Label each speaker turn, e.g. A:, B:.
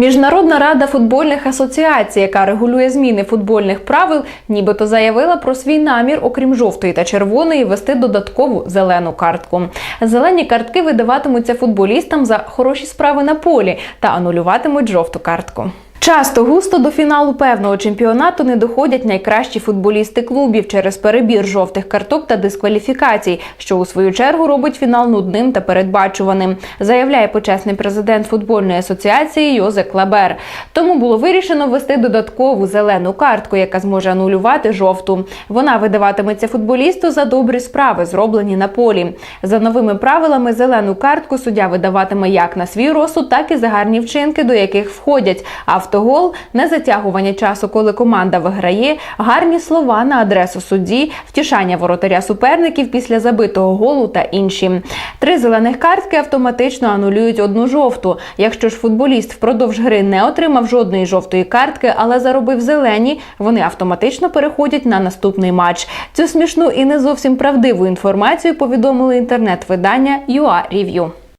A: Міжнародна рада футбольних асоціацій, яка регулює зміни футбольних правил, нібито заявила про свій намір, окрім жовтої та червоної, вести додаткову зелену картку. Зелені картки видаватимуться футболістам за хороші справи на полі та анулюватимуть жовту картку. Часто густо до фіналу певного чемпіонату не доходять найкращі футболісти клубів через перебір жовтих карток та дискваліфікацій, що у свою чергу робить фінал нудним та передбачуваним, заявляє почесний президент футбольної асоціації Йозек Лабер. Тому було вирішено ввести додаткову зелену картку, яка зможе анулювати жовту. Вона видаватиметься футболісту за добрі справи, зроблені на полі. За новими правилами, зелену картку суддя видаватиме як на свій розсуд, так і за гарні вчинки, до яких входять автогол, незатягування часу, коли команда виграє, гарні слова на адресу судді, втішання воротаря суперників після забитого голу та інші. Три зелених картки автоматично анулюють одну жовту. Якщо ж футболіст впродовж гри не отримав жодної жовтої картки, але заробив зелені, вони автоматично переходять на наступний матч. Цю смішну і не зовсім правдиву інформацію повідомили інтернет-видання UA Review.